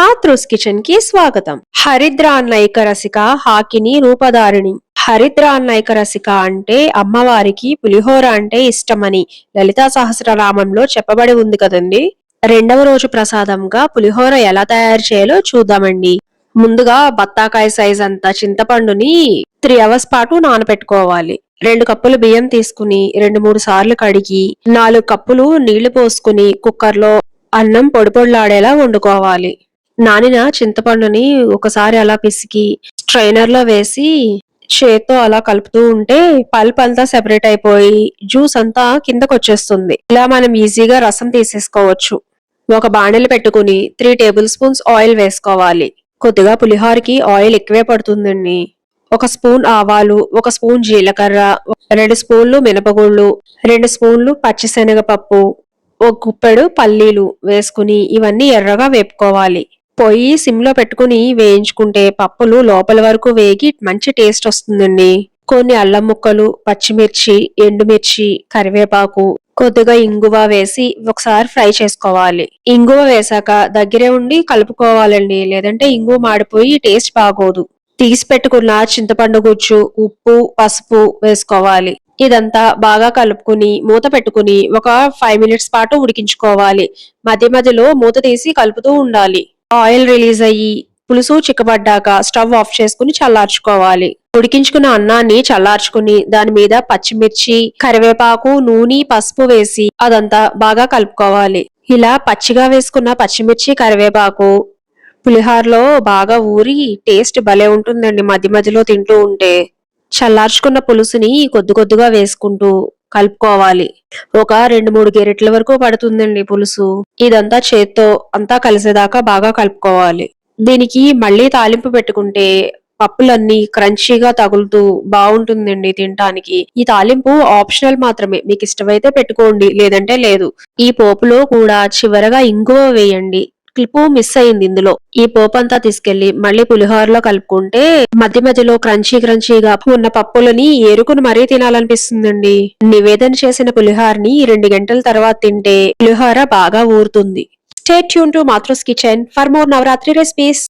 పాత్రోస్ కిచెన్కి స్వాగతం. హరిద్ర అన్నైక రసిక హాకిని రూపధారిణి. హరిద్ర అన్నైక రసిక అంటే అమ్మవారికి పులిహోర అంటే ఇష్టమని లలితా సహస్రనామంలో చెప్పబడి ఉంది కదండి? రెండవ రోజు ప్రసాదంగా పులిహోర ఎలా తయారు చేయాలో చూద్దామండి. ముందుగా బత్తాకాయ సైజ్ అంత చింతపండుని త్రీ అవర్స్ పాటు నానబెట్టుకోవాలి. రెండు కప్పులు బియ్యం తీసుకుని రెండు మూడు సార్లు కడిగి నాలుగు కప్పులు నీళ్ళు పోసుకుని కుక్కర్లో అన్నం పొడి పొడిలాడేలా వండుకోవాలి. నానిన చింతపండుని ఒకసారి అలా పిసికి స్ట్రైనర్లో వేసి చేత్తో అలా కలుపుతూ ఉంటే పల్ప్ అంతా సెపరేట్ అయిపోయి జ్యూస్ అంతా కిందకు వచ్చేస్తుంది ఇలా మనం ఈజీగా రసం తీసేసుకోవచ్చు. ఒక బాణలు పెట్టుకుని త్రీ టేబుల్ స్పూన్స్ ఆయిల్ వేసుకోవాలి. కొద్దిగా పులిహోరకి ఆయిల్ ఎక్కువే పడుతుందండి. ఒక స్పూన్ ఆవాలు ఒక స్పూన్ జీలకర్ర రెండు స్పూన్లు మినపగుళ్ళు రెండు స్పూన్లు పచ్చిశనగపప్పు ఒక గుప్పెడు పల్లీలు వేసుకుని ఇవన్నీ ఎర్రగా వేపుకోవాలి. పొయ్యి సిమ్లో పెట్టుకుని వేయించుకుంటే పప్పులు లోపల వరకు వేగి మంచి టేస్ట్ వస్తుందండి. కొన్ని అల్లం ముక్కలు పచ్చిమిర్చి ఎండుమిర్చి కరివేపాకు కొద్దిగా ఇంగువ వేసి ఒకసారి ఫ్రై చేసుకోవాలి. ఇంగువ వేసాక దగ్గరే ఉండి కలుపుకోవాలండి లేదంటే ఇంగువ మాడిపోయి టేస్ట్ బాగోదు. తీసి పెట్టుకున్న చింతపండు గుజ్జు ఉప్పు పసుపు వేసుకోవాలి. ఇదంతా బాగా కలుపుకుని మూత పెట్టుకుని ఒక ఫైవ్ మినిట్స్ పాటు ఉడికించుకోవాలి. మధ్య మధ్యలో మూత తీసి కలుపుతూ ఉండాలి. ఆయిల్ రిలీజ్ అయ్యి పులుసు చిక్కబడ్డాక స్టవ్ ఆఫ్ చేసుకుని చల్లార్చుకోవాలి. ఉడికించుకున్న అన్నాన్ని చల్లార్చుకుని దాని మీద పచ్చిమిర్చి కరివేపాకు నూనె పసుపు వేసి అదంతా బాగా కలుపుకోవాలి. ఇలా పచ్చిగా వేసుకున్న పచ్చిమిర్చి కరివేపాకు పులిహోరలో బాగా ఊరి టేస్ట్ భలే ఉంటుందండి మధ్య మధ్యలో తింటూ ఉంటే. చల్లార్చుకున్న పులుసుని కొద్ది కొద్దిగా వేసుకుంటూ కలుపుకోవాలి. ఒక రెండు మూడు గెరెట్ల వరకు పడుతుందండి పులుసు. ఇదంతా చేత్తో అంతా కలిసేదాకా బాగా కలుపుకోవాలి. దీనికి మళ్ళీ తాలింపు పెట్టుకుంటే పప్పులన్నీ క్రంచీగా తగులుతూ బాగుంటుందండి తినటానికి. ఈ తాలింపు ఆప్షనల్ మాత్రమే. మీకు ఇష్టమైతే పెట్టుకోండి లేదంటే లేదు. ఈ పోపులో కూడా చివరగా ఇంగువ వేయండి. క్లిప్ మిస్ అయింది ఇందులో. ఈ పోపు అంతా తీసుకెళ్ళి మళ్ళీ పులిహోరలో కలుపుకుంటే మధ్య మధ్యలో క్రంచీ క్రంచీగా ఉన్న పప్పులని ఏరుకుని మరీ తినాలనిపిస్తుందండి. నివేదన చేసిన పులిహోరని రెండు గంటల తర్వాత తింటే పులిహోర బాగా ఊరుతుంది. Stay tuned to Mathru's kitchen for more Navaratri recipes